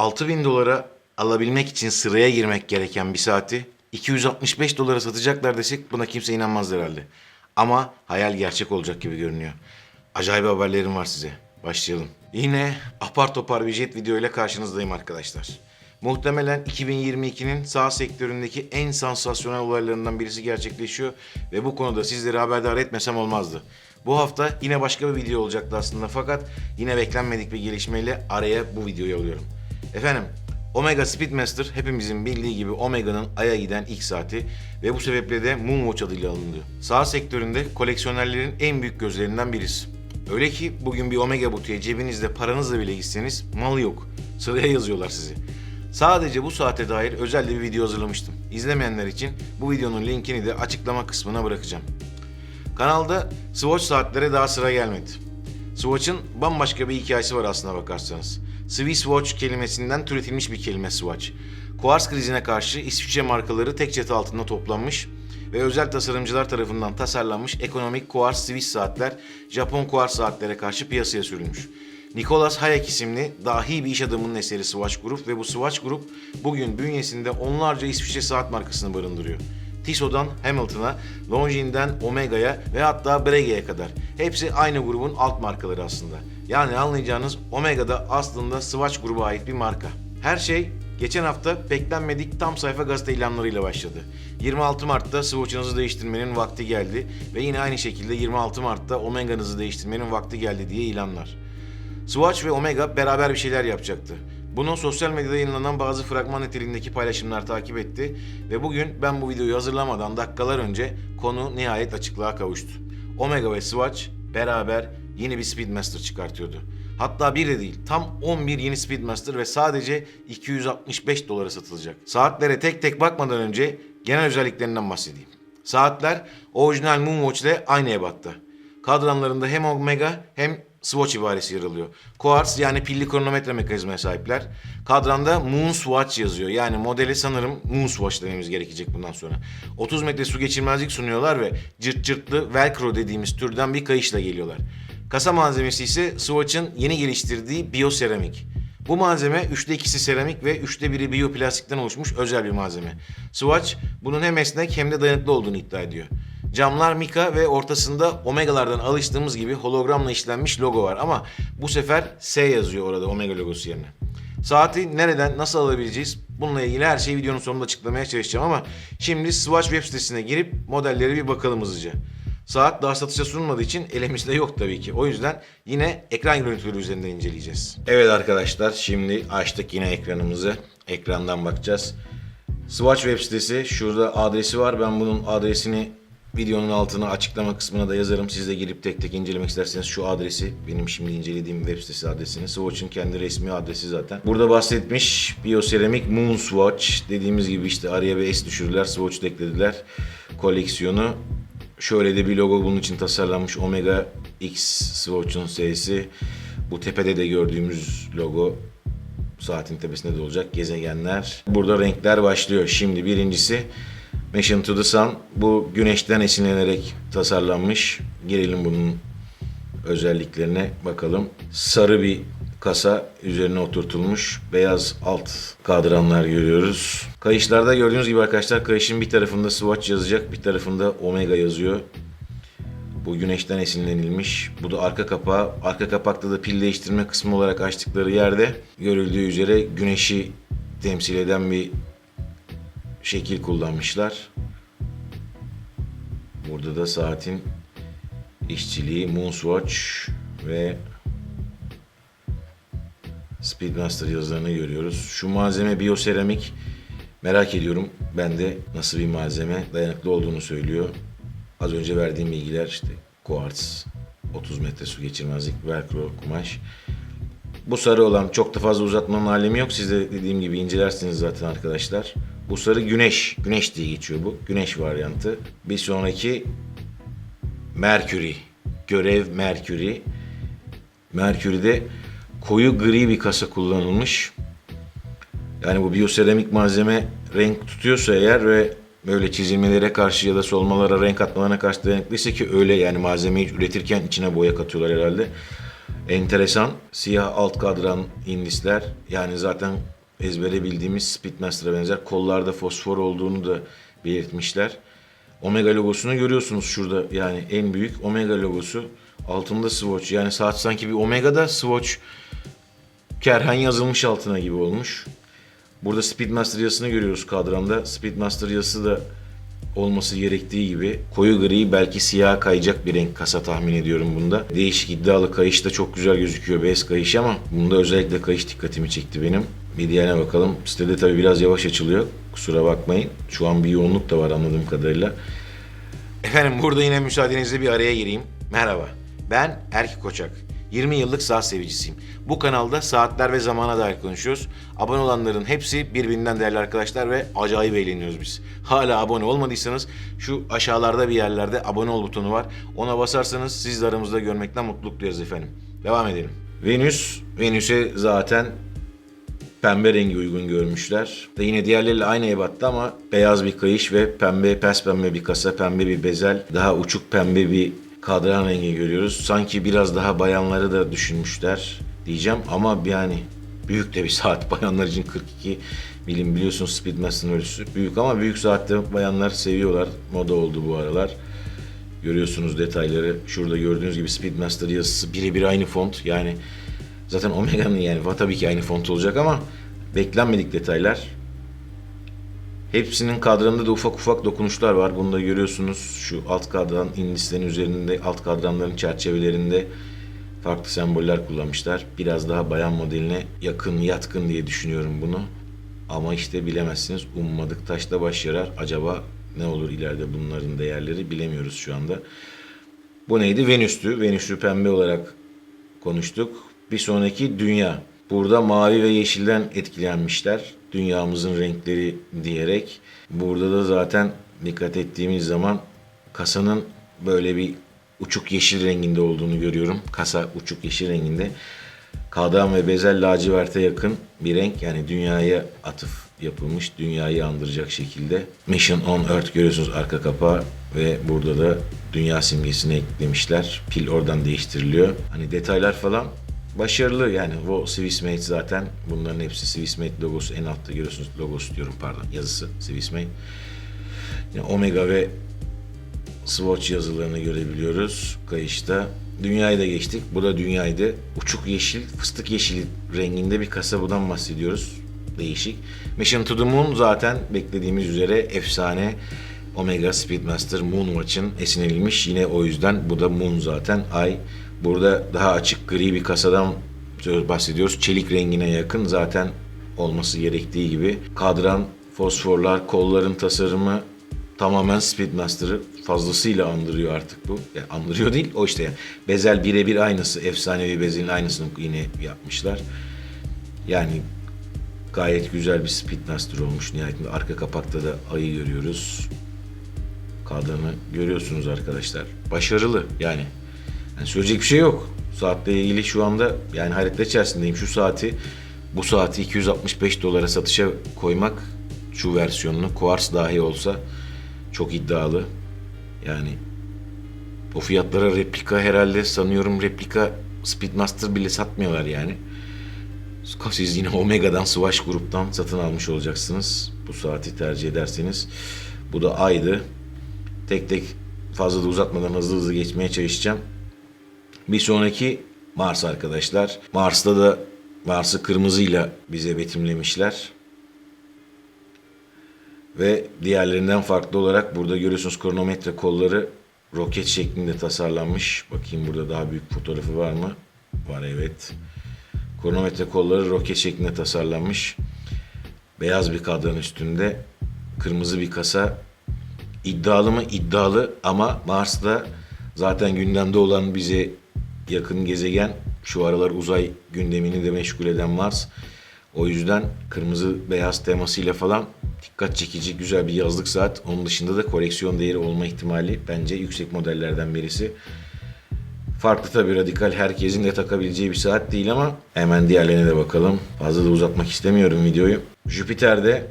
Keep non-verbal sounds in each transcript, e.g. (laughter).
6000 dolara alabilmek için sıraya girmek gereken bir saati 265 dolara satacaklar desek buna kimse inanmaz herhalde. Ama hayal gerçek olacak gibi görünüyor. Acayip haberlerim var size. Başlayalım. Yine apar topar bir jet video ile karşınızdayım arkadaşlar. Muhtemelen 2022'nin sağ sektöründeki en sansasyonel olaylarından birisi gerçekleşiyor ve bu konuda sizleri haberdar etmesem olmazdı. Bu hafta yine başka bir video olacaktı aslında fakat yine beklenmedik bir gelişmeyle araya bu videoyu alıyorum. Efendim Omega Speedmaster hepimizin bildiği gibi Omega'nın Ay'a giden ilk saati ve bu sebeple de Moonwatch adıyla alındı. Sağ sektöründe koleksiyonerlerin en büyük gözlerinden birisi. Öyle ki bugün bir Omega butiğe cebinizde paranızla bile gitseniz malı yok. Sıraya yazıyorlar sizi. Sadece bu saate dair özel bir video hazırlamıştım. İzlemeyenler için bu videonun linkini de açıklama kısmına bırakacağım. Kanalda Swatch saatlere daha sıra gelmedi. Swatch'ın bambaşka bir hikayesi var aslına bakarsanız. Swiss Watch kelimesinden türetilmiş bir kelime Swatch. Kuars krizine karşı İsviçre markaları tek çatı altında toplanmış ve özel tasarımcılar tarafından tasarlanmış ekonomik Kuars Swiss saatler Japon Kuars saatlere karşı piyasaya sürülmüş. Nicholas Hayek isimli dahi bir iş adamının eseri Swatch Group ve bu Swatch Group bugün bünyesinde onlarca İsviçre saat markasını barındırıyor. Tissot'dan Hamilton'a, Longines''den Omega'ya ve hatta Breguet'e kadar. Hepsi aynı grubun alt markaları aslında. Yani anlayacağınız Omega'da aslında Swatch gruba ait bir marka. Her şey geçen hafta beklenmedik tam sayfa gazete ilanlarıyla başladı. 26 Mart'ta Swatch'ınızı değiştirmenin vakti geldi ve yine aynı şekilde 26 Mart'ta Omega'nızı değiştirmenin vakti geldi diye ilanlar. Swatch ve Omega beraber bir şeyler yapacaktı. Bunu sosyal medyada yayınlanan bazı fragman niteliğindeki paylaşımlar takip etti ve bugün ben bu videoyu hazırlamadan dakikalar önce konu nihayet açıklığa kavuştu. Omega ve Swatch beraber yeni bir Speedmaster çıkartıyordu. Hatta bir de değil, tam 11 yeni Speedmaster ve sadece 265 dolara satılacak. Saatlere tek tek bakmadan önce genel özelliklerinden bahsedeyim. Saatler orijinal Moonwatch ile aynı ebatta. Kadranlarında hem Omega hem Swatch ibaresi yer alıyor. Quartz yani pilli kronometre mekanizmaya sahipler. Kadranda Moon Swatch yazıyor. Yani modeli sanırım Moon Swatch dememiz gerekecek bundan sonra. 30 metre su geçirmezlik sunuyorlar ve cırt cırtlı velcro dediğimiz türden bir kayışla geliyorlar. Kasa malzemesi ise Swatch'ın yeni geliştirdiği biyoseramik. Bu malzeme üçte ikisi seramik ve üçte biri biyoplastikten oluşmuş özel bir malzeme. Swatch bunun hem esnek hem de dayanıklı olduğunu iddia ediyor. Camlar mika ve ortasında Omega'lardan alıştığımız gibi hologramla işlenmiş logo var ama bu sefer S yazıyor orada Omega logosu yerine. Saati nereden nasıl alabileceğiz? Bununla ilgili her şeyi videonun sonunda açıklamaya çalışacağım ama şimdi Swatch web sitesine girip modellere bir bakalım hızlıca. Saat daha satışa sunulmadığı için elimizde yok tabii ki. O yüzden yine ekran görüntüleri üzerinden inceleyeceğiz. Evet arkadaşlar şimdi açtık yine ekranımızı. Ekrandan bakacağız. Swatch web sitesi şurada adresi var. Ben bunun adresini videonun altına açıklama kısmına da yazarım. Siz de girip tek tek incelemek isterseniz şu adresi benim şimdi incelediğim web sitesi adresini. Swatch'ın kendi resmi adresi zaten. Burada bahsetmiş Bioceramic Moon Swatch dediğimiz gibi işte araya bir S düşürürler. Swatch eklediler. Koleksiyonu Şöyle de bir logo bunun için tasarlanmış Omega X Swatch'un S'si. Bu tepede de gördüğümüz logo saatin tepesinde de olacak gezegenler. Burada renkler başlıyor. Şimdi birincisi Mission to the Sun. Bu güneşten esinlenerek tasarlanmış. Girelim bunun özelliklerine bakalım. Sarı bir kasa üzerine oturtulmuş beyaz alt kadranlar görüyoruz. Kayışlarda gördüğünüz gibi arkadaşlar kayışın bir tarafında Swatch yazacak bir tarafında Omega yazıyor. Bu güneşten esinlenilmiş. Bu da arka kapağı. Arka kapakta da pil değiştirme kısmı olarak açtıkları yerde görüldüğü üzere güneşi temsil eden bir şekil kullanmışlar. Burada da saatin işçiliği Moonswatch ve Speedmaster yazılarını görüyoruz. Şu malzeme biyoseramik. Merak ediyorum ben de nasıl bir malzeme dayanıklı olduğunu söylüyor. Az önce verdiğim bilgiler işte kuartz, 30 metre su geçirmezlik, velcro kumaş. Bu sarı olan çok da fazla uzatmanın alemi yok. Siz de dediğim gibi incelersiniz zaten arkadaşlar. Bu sarı güneş. Güneş diye geçiyor bu. Güneş varyantı. Bir sonraki Mercury. Görev Mercury. Mercury'de koyu gri bir kasa kullanılmış. Yani bu biyoseramik malzeme renk tutuyorsa eğer ve böyle çizilmelere karşı ya da solmalara renk atmalarına karşı dayanıklıysa ki öyle yani malzemeyi üretirken içine boya katıyorlar herhalde. Enteresan. Siyah alt kadran indisler. Yani zaten ezbere bildiğimiz Speedmaster'a benzer. Kollarda fosfor olduğunu da belirtmişler. Omega logosunu görüyorsunuz şurada. Yani en büyük Omega logosu. Altında Swatch. Yani saat sanki bir Omega'da Swatch Kerhen yazılmış altına gibi olmuş. Burada Speedmaster yazısını görüyoruz kadranda. Speedmaster yazısı da olması gerektiği gibi koyu gri belki siyah kayacak bir renk kasa tahmin ediyorum bunda. Değişik iddialı kayış da çok güzel gözüküyor bez kayış ama bunda özellikle kayış dikkatimi çekti benim. Bir diğerine bakalım. Sitede tabii biraz yavaş açılıyor. Kusura bakmayın. Şu an bir yoğunluk da var anladığım kadarıyla. Efendim burada yine müsaadenizle bir araya gireyim. Merhaba. Ben Erki Koçak. 20 yıllık saat sevicisiyim. Bu kanalda saatler ve zamana dair konuşuyoruz. Abone olanların hepsi birbirinden değerli arkadaşlar ve acayip eğleniyoruz biz. Hala abone olmadıysanız şu aşağılarda bir yerlerde abone ol butonu var. Ona basarsanız siz de aramızda görmekten mutluluk duyarız efendim. Devam edelim. Venüs, Venüs'e zaten pembe rengi uygun görmüşler. Da yine diğerleriyle aynı ebatta ama beyaz bir kayış ve pembe, pes pembe bir kasa, pembe bir bezel, daha uçuk pembe bir kadran rengi görüyoruz. Sanki biraz daha bayanları da düşünmüşler diyeceğim ama yani büyük de bir (laughs) saat bayanlar için 42 milim biliyorsunuz Speedmaster'ın ölçüsü. Büyük ama büyük saatte bayanlar seviyorlar. Moda oldu bu aralar. Görüyorsunuz detayları. Şurada gördüğünüz gibi Speedmaster yazısı birebir aynı font. Yani zaten Omega'nın yani tabii ki aynı font olacak ama beklenmedik detaylar. Hepsinin kadranında da ufak ufak dokunuşlar var. Bunu da görüyorsunuz. Şu alt kadran indislerin üzerinde, alt kadranların çerçevelerinde farklı semboller kullanmışlar. Biraz daha bayan modeline yakın, yatkın diye düşünüyorum bunu. Ama işte bilemezsiniz. Ummadık taşla baş yarar. Acaba ne olur ileride bunların değerleri bilemiyoruz şu anda. Bu neydi? Venüs'tü. Venüs'ü pembe olarak konuştuk. Bir sonraki dünya. Burada mavi ve yeşilden etkilenmişler. Dünyamızın renkleri diyerek. Burada da zaten dikkat ettiğimiz zaman kasanın böyle bir uçuk yeşil renginde olduğunu görüyorum. Kasa uçuk yeşil renginde. Kadran ve bezel laciverte yakın bir renk. Yani dünyaya atıf yapılmış. Dünyayı andıracak şekilde. Mission on Earth görüyorsunuz arka kapağı ve burada da dünya simgesini eklemişler. Pil oradan değiştiriliyor. Hani detaylar falan başarılı yani o Swissmade zaten bunların hepsi Swissmade logosu en altta görüyorsunuz logosu diyorum pardon yazısı Swissmade. Yani Omega ve Swatch yazılarını görebiliyoruz kayışta. Dünyayı da geçtik. Bu da dünyaydı. Uçuk yeşil, fıstık yeşili renginde bir kasabadan bahsediyoruz. Değişik. Mission to the Moon zaten beklediğimiz üzere efsane Omega Speedmaster Moon Watch'ın esinlenilmiş. Yine o yüzden bu da Moon zaten ay. Burada daha açık gri bir kasadan bahsediyoruz. Çelik rengine yakın zaten olması gerektiği gibi. Kadran, fosforlar, kolların tasarımı tamamen Speedmaster'ı fazlasıyla andırıyor artık bu. Yani andırıyor değil o işte yani. Bezel birebir aynısı. Efsanevi bezelin aynısını yine yapmışlar. Yani gayet güzel bir Speedmaster olmuş. Nihayetinde arka kapakta da ayı görüyoruz. Kadranı görüyorsunuz arkadaşlar. Başarılı yani. Yani söyleyecek bir şey yok. Saatle ilgili şu anda yani hayretler içerisindeyim. Şu saati bu saati 265 dolara satışa koymak şu versiyonunu Quartz dahi olsa çok iddialı. Yani o fiyatlara replika herhalde sanıyorum replika Speedmaster bile satmıyorlar yani. Siz yine Omega'dan Swatch gruptan satın almış olacaksınız. Bu saati tercih ederseniz. Bu da aydı. Tek tek fazla da uzatmadan hızlı hızlı geçmeye çalışacağım. Bir sonraki Mars arkadaşlar. Mars'ta da Mars'ı kırmızıyla bize betimlemişler. Ve diğerlerinden farklı olarak burada görüyorsunuz kronometre kolları roket şeklinde tasarlanmış. Bakayım burada daha büyük fotoğrafı var mı? Var evet. Kronometre kolları roket şeklinde tasarlanmış. Beyaz bir kadran üstünde. Kırmızı bir kasa. İddialı mı? İddialı ama Mars'ta zaten gündemde olan bize yakın gezegen şu aralar uzay gündemini de meşgul eden Mars. O yüzden kırmızı beyaz temasıyla falan dikkat çekici güzel bir yazlık saat. Onun dışında da koleksiyon değeri olma ihtimali bence yüksek modellerden birisi. Farklı tabii radikal herkesin de takabileceği bir saat değil ama hemen diğerlerine de bakalım. Fazla da uzatmak istemiyorum videoyu. Jüpiter'de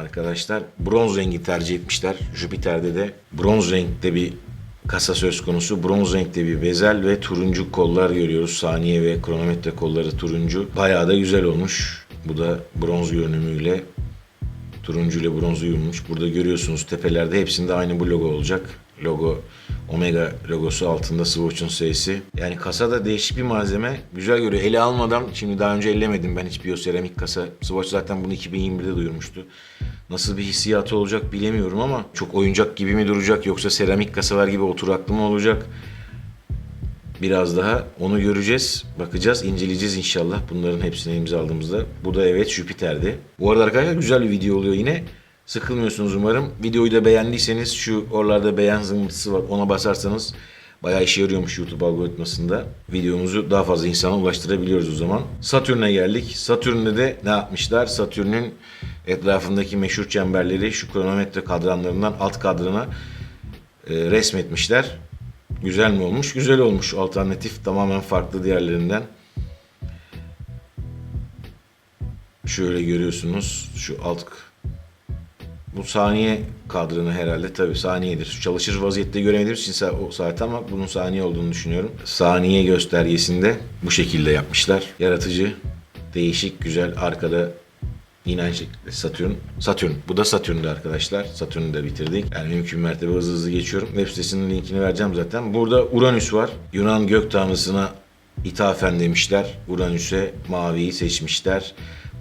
arkadaşlar bronz rengi tercih etmişler. Jüpiter'de de bronz renkte bir kasa söz konusu. Bronz renkte bir bezel ve turuncu kollar görüyoruz. Saniye ve kronometre kolları turuncu. Bayağı da güzel olmuş. Bu da bronz görünümüyle turuncu ile bronz uyummuş. Burada görüyorsunuz tepelerde hepsinde aynı bu logo olacak. Logo Omega logosu altında Swatch'un S'si. Yani kasa da değişik bir malzeme. Güzel görüyor. Ele almadan şimdi daha önce ellemedim ben hiç biyoseramik kasa. Swatch zaten bunu 2021'de duyurmuştu. Nasıl bir hissiyatı olacak bilemiyorum ama çok oyuncak gibi mi duracak yoksa seramik kasalar gibi oturaklı mı olacak? Biraz daha onu göreceğiz, bakacağız, inceleyeceğiz inşallah bunların hepsini imza aldığımızda. Bu da evet Jüpiter'di. Bu arada arkadaşlar güzel bir video oluyor yine. Sıkılmıyorsunuz umarım. Videoyu da beğendiyseniz şu oralarda beğen zımbırtısı var ona basarsanız bayağı işe yarıyormuş YouTube algoritmasında. Videomuzu daha fazla insana ulaştırabiliyoruz o zaman. Satürn'e geldik. Satürn'de de ne yapmışlar? Satürn'ün etrafındaki meşhur çemberleri şu kronometre kadranlarından alt kadrana e, resmetmişler. Güzel mi olmuş? Güzel olmuş. Alternatif tamamen farklı diğerlerinden. Şöyle görüyorsunuz şu alt bu saniye kadranı herhalde tabii saniyedir. Çalışır vaziyette göremediğimiz o saat ama bunun saniye olduğunu düşünüyorum. Saniye göstergesinde bu şekilde yapmışlar. Yaratıcı, değişik, güzel. Arkada şekilde Satürn. Satürn. Bu da Satürn'de arkadaşlar. Satürn'ü de bitirdik. Yani mümkün mertebe hızlı hızlı geçiyorum. Web sitesinin linkini vereceğim zaten. Burada Uranüs var. Yunan gök tanrısına ithafen demişler. Uranüs'e maviyi seçmişler.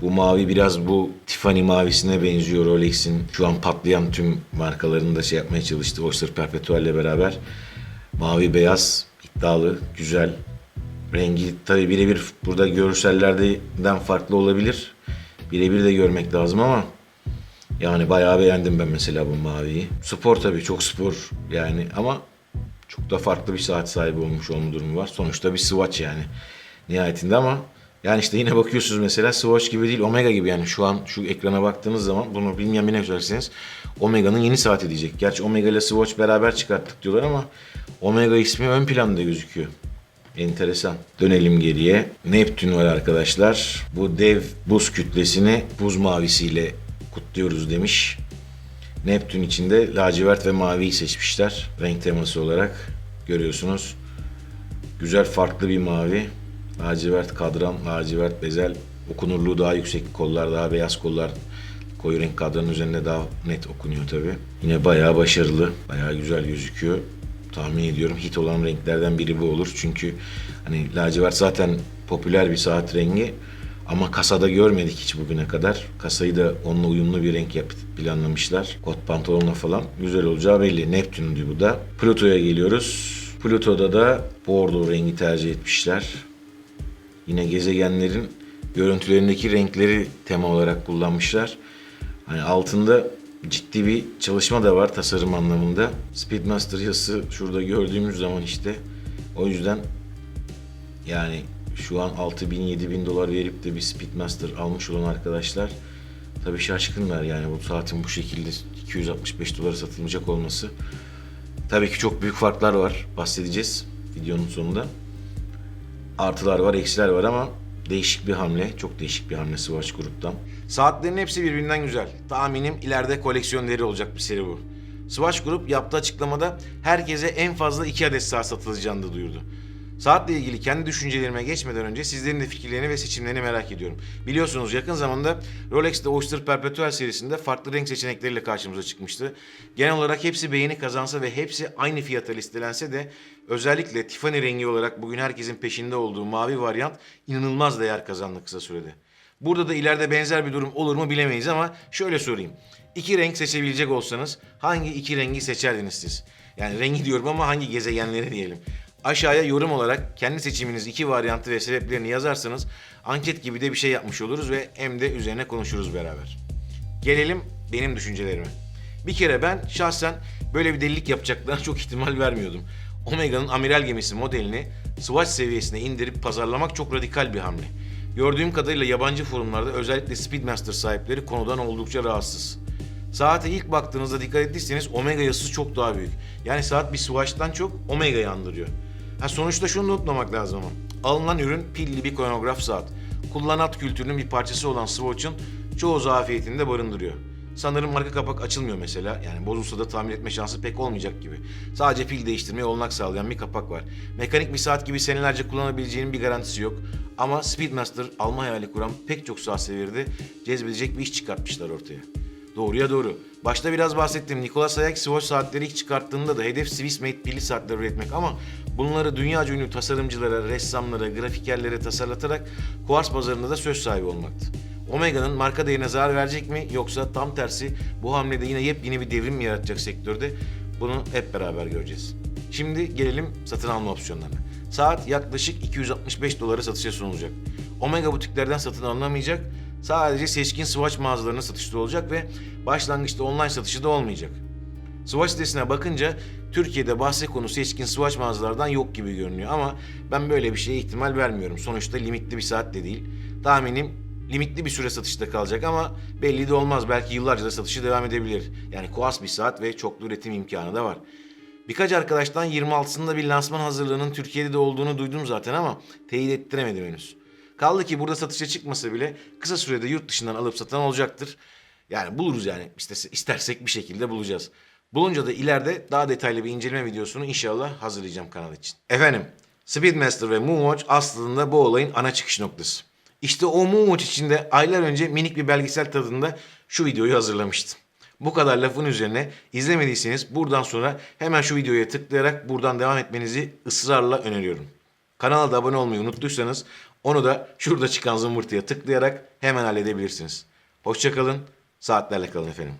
Bu mavi biraz bu Tiffany mavisine benziyor Rolex'in. Şu an patlayan tüm markalarını da şey yapmaya çalıştı. Oyster Perpetual ile beraber. Mavi beyaz, iddialı, güzel. Rengi tabii birebir burada görsellerden farklı olabilir. Birebir de görmek lazım ama yani bayağı beğendim ben mesela bu maviyi. Spor tabii çok spor yani ama çok da farklı bir saat sahibi olmuş olma durumu var. Sonuçta bir Swatch yani nihayetinde ama yani işte yine bakıyorsunuz mesela Swatch gibi değil Omega gibi yani şu an şu ekrana baktığınız zaman bunu bilmeyen birine söylerseniz Omega'nın yeni saati diyecek. Gerçi Omega ile Swatch beraber çıkarttık diyorlar ama Omega ismi ön planda gözüküyor. Enteresan. Dönelim geriye. Neptün var arkadaşlar. Bu dev buz kütlesini buz mavisiyle kutluyoruz demiş. Neptün içinde lacivert ve maviyi seçmişler. Renk teması olarak görüyorsunuz. Güzel farklı bir mavi. Lacivert kadran, lacivert bezel. Okunurluğu daha yüksek. Kollar daha beyaz kollar. Koyu renk kadranın üzerinde daha net okunuyor tabi. Yine bayağı başarılı. Bayağı güzel gözüküyor. Tahmin ediyorum hit olan renklerden biri bu olur. Çünkü hani lacivert zaten popüler bir saat rengi. Ama kasada görmedik hiç bugüne kadar. Kasayı da onunla uyumlu bir renk yap planlamışlar. Kot pantolonla falan güzel olacağı belli. Neptün'dü bu da. Plüto'ya geliyoruz. Plüto'da da bordo rengi tercih etmişler. Yine gezegenlerin görüntülerindeki renkleri tema olarak kullanmışlar. Hani altında ciddi bir çalışma da var tasarım anlamında. Speedmaster yazısı şurada gördüğümüz zaman işte o yüzden yani şu an 6 bin 7 bin dolar verip de bir Speedmaster almış olan arkadaşlar tabii şaşkınlar yani bu saatin bu şekilde 265 dolara satılacak olması. Tabii ki çok büyük farklar var bahsedeceğiz videonun sonunda. Artılar var, eksiler var ama değişik bir hamle. Çok değişik bir hamle Swatch gruptan. Saatlerin hepsi birbirinden güzel. Tahminim ileride koleksiyon değeri olacak bir seri bu. Swatch Group yaptığı açıklamada herkese en fazla 2 adet saat satılacağını da duyurdu. Saatle ilgili kendi düşüncelerime geçmeden önce sizlerin de fikirlerini ve seçimlerini merak ediyorum. Biliyorsunuz yakın zamanda Rolex'te Oyster Perpetual serisinde farklı renk seçenekleriyle karşımıza çıkmıştı. Genel olarak hepsi beğeni kazansa ve hepsi aynı fiyata listelense de özellikle Tiffany rengi olarak bugün herkesin peşinde olduğu mavi varyant inanılmaz değer kazandı kısa sürede. Burada da ileride benzer bir durum olur mu bilemeyiz ama şöyle sorayım. İki renk seçebilecek olsanız hangi iki rengi seçerdiniz siz? Yani rengi diyorum ama hangi gezegenleri diyelim. Aşağıya yorum olarak kendi seçiminiz iki varyantı ve sebeplerini yazarsanız anket gibi de bir şey yapmış oluruz ve hem de üzerine konuşuruz beraber. Gelelim benim düşüncelerime. Bir kere ben şahsen böyle bir delilik yapacaklarına (laughs) çok ihtimal vermiyordum. Omega'nın amiral gemisi modelini Swatch seviyesine indirip pazarlamak çok radikal bir hamle. Gördüğüm kadarıyla yabancı forumlarda özellikle Speedmaster sahipleri konudan oldukça rahatsız. Saate ilk baktığınızda dikkat ettiyseniz Omega yazısı çok daha büyük. Yani saat bir Swatch'tan çok Omega'yı andırıyor. Ha sonuçta şunu da unutmamak lazım ama. Alınan ürün pilli bir kronograf saat. Kullanat kültürünün bir parçası olan Swatch'ın çoğu zafiyetini de barındırıyor. Sanırım marka kapak açılmıyor mesela. Yani bozulsa da tamir etme şansı pek olmayacak gibi. Sadece pil değiştirmeye olanak sağlayan bir kapak var. Mekanik bir saat gibi senelerce kullanabileceğinin bir garantisi yok. Ama Speedmaster alma hayali kuran pek çok saat seviyede cezbedecek bir iş çıkartmışlar ortaya. Doğruya doğru. Başta biraz bahsettim. Nikola Sayak Swatch saatleri ilk çıkarttığında da hedef Swiss made pilli saatler üretmek ama bunları dünyaca ünlü tasarımcılara, ressamlara, grafikerlere tasarlatarak kuars pazarında da söz sahibi olmaktı. Omega'nın marka değerine zarar verecek mi yoksa tam tersi bu hamlede yine yepyeni bir devrim mi yaratacak sektörde? Bunu hep beraber göreceğiz. Şimdi gelelim satın alma opsiyonlarına. Saat yaklaşık 265 dolara satışa sunulacak. Omega butiklerden satın alınamayacak. Sadece seçkin Swatch mağazalarına satışta olacak ve başlangıçta online satışı da olmayacak. Swatch sitesine bakınca Türkiye'de bahse konu seçkin Swatch mağazalardan yok gibi görünüyor ama ben böyle bir şeye ihtimal vermiyorum. Sonuçta limitli bir saat de değil. Tahminim limitli bir süre satışta kalacak ama belli de olmaz. Belki yıllarca da satışı devam edebilir. Yani kuas bir saat ve çoklu üretim imkanı da var. Birkaç arkadaştan 26'sında bir lansman hazırlığının Türkiye'de de olduğunu duydum zaten ama teyit ettiremedim henüz. Kaldı ki burada satışa çıkmasa bile kısa sürede yurt dışından alıp satan olacaktır. Yani buluruz yani İstese- bir şekilde bulacağız. Bulunca da ileride daha detaylı bir inceleme videosunu inşallah hazırlayacağım kanal için. Efendim, Speedmaster ve Moonwatch aslında bu olayın ana çıkış noktası. İşte o Moonwatch içinde aylar önce minik bir belgesel tadında şu videoyu hazırlamıştım. Bu kadar lafın üzerine izlemediyseniz buradan sonra hemen şu videoya tıklayarak buradan devam etmenizi ısrarla öneriyorum. Kanala da abone olmayı unuttuysanız onu da şurada çıkan zımbırtıya tıklayarak hemen halledebilirsiniz. Hoşçakalın, saatlerle kalın efendim.